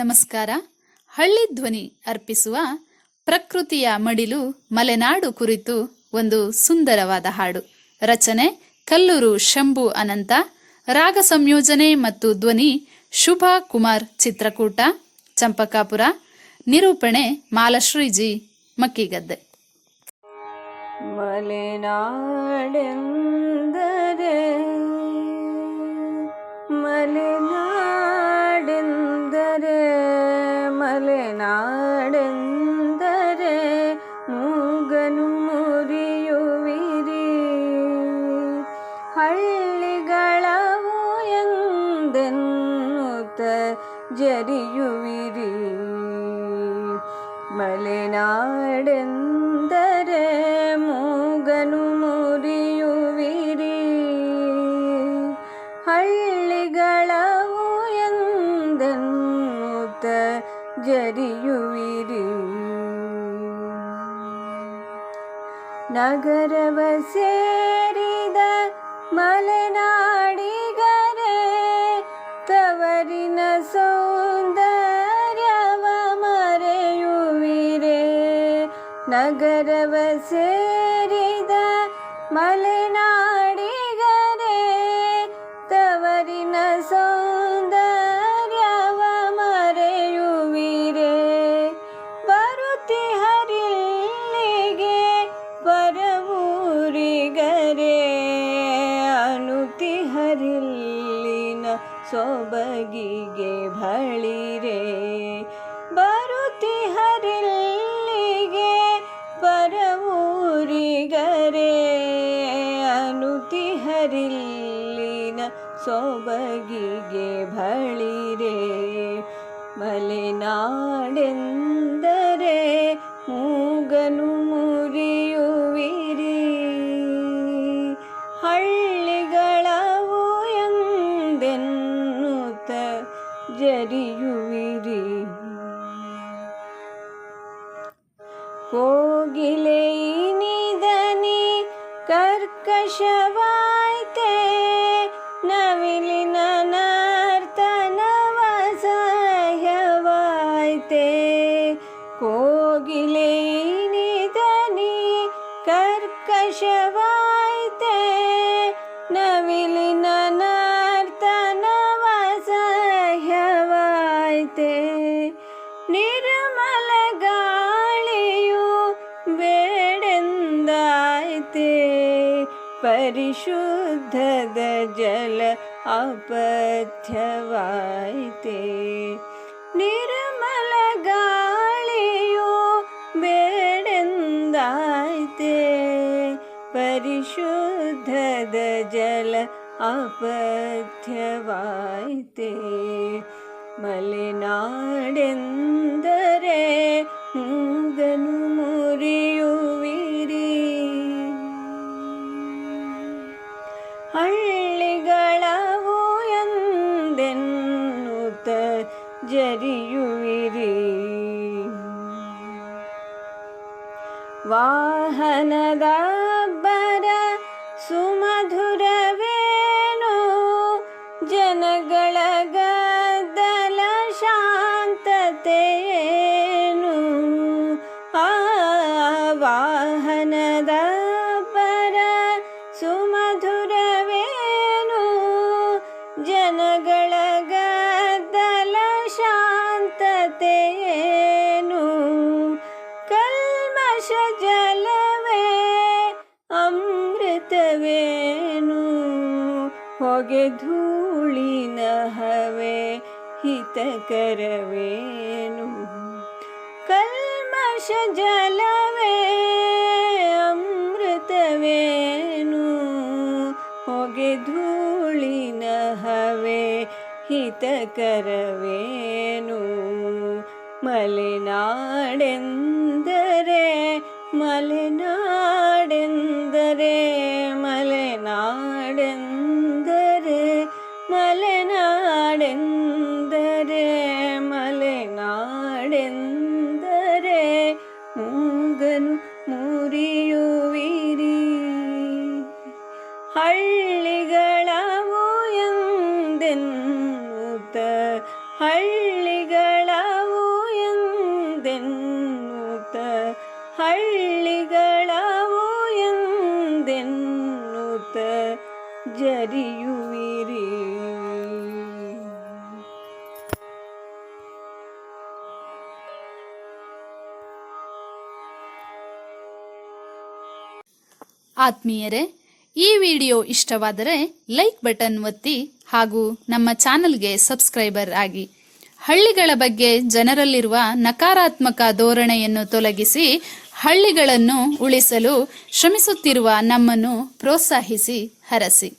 ನಮಸ್ಕಾರ ಹಳ್ಳಿ ಧ್ವನಿ ಅರ್ಪಿಸುವ ಪ್ರಕೃತಿಯ ಮಡಿಲು ಮಲೆನಾಡು ಕುರಿತು ಒಂದು ಸುಂದರವಾದ ಹಾಡು ರಚನೆ ಕಲ್ಲೂರು ಶಂಭು ಅನಂತ ರಾಗ ಸಂಯೋಜನೆ ಮತ್ತು ಧ್ವನಿ ಶುಭ ಕುಮಾರ್ ಚಿತ್ರಕೂಟ ಚಂಪಕಾಪುರ ನಿರೂಪಣೆ ಮಾಲಶ್ರೀಜಿ ಮಕ್ಕಿಗದ್ದೆ ಮಲೆನಾಡೆಂದರೆ പോലെ നാടെന്തരെ മുഖനുമുറിയുവിരി ഹള്ളികളവുയെന്തെന്നുത്ത ജരിയുവിരി മലനാടെന്ത ಜರಿಯುವಿರಿ ನಗರವ ಸೇರಿದ ಮಲೆನಾಡಿಗರೆ ತವರಿನ ಸೌಂದರ್ಯವ ಮರೆಯುವಿರೆ ನಗರವ ಸೇ ಸೊಬಗಿಗೆ ಬಳಿರೆ ಬರುತಿ ಹರಿಲ್ಲಿಗೆ ಪರವೂರಿಗರೆ ಅನುತಿ ಹರಿಲ್ಲಿನ ಸೊಬಗಿಗೆ ಬಳಿರೆ ಮಲೆನಾ വിചരിയുവിരി കോകിലെ നിധനി കർക്കശവായ്തേ നവിലിന നർത്തനവസഹവായ്തേ കോകിലെ നിധനി കർക്കശവായ്തേ നവിലിന परिशुद्ध जल अपथ्यवायते निरमलगालियो बेडन्दायते परिशुद्ध जल अपथ्यवायते मलिनाडिन्दरे रे ಹಳ್ಳಿಗಳವು ಎಂದೆನ್ನುತ್ತ ಜರಿಯುವಿರಿ ವಾಹನದ ಬರ ಸುಮ गल शान्त कल्ष जल अमृतवूली न हव हितकरव कल्मश जलवे ಹಿತಕರವೇನು ಮಲೆನಾಡೆಂದರೆ ಮಲೆನಾಡೆಂದರೆ ಮಲೆನಾಡೆಂದರೆ ಮಲೆನಾಡೆಂದರೆ ಮಲೆನಾಡೆಂದರೆ ಮೂಗನು ಮುರಿಯು ಹಳ್ಳಿಗಳವು ಎಂದೆನ್ನುತ್ತ ಹಳ್ಳಿಗಳವು ಎಂದೆನ್ನುತ್ತ ಜರಿಯುವಿರಿ ಆತ್ಮೀಯರೇ ಈ ವಿಡಿಯೋ ಇಷ್ಟವಾದರೆ ಲೈಕ್ ಬಟನ್ ಒತ್ತಿ ಹಾಗೂ ನಮ್ಮ ಚಾನಲ್ಗೆ ಸಬ್ಸ್ಕ್ರೈಬರ್ ಆಗಿ ಹಳ್ಳಿಗಳ ಬಗ್ಗೆ ಜನರಲ್ಲಿರುವ ನಕಾರಾತ್ಮಕ ಧೋರಣೆಯನ್ನು ತೊಲಗಿಸಿ ಹಳ್ಳಿಗಳನ್ನು ಉಳಿಸಲು ಶ್ರಮಿಸುತ್ತಿರುವ ನಮ್ಮನ್ನು ಪ್ರೋತ್ಸಾಹಿಸಿ ಹರಸಿ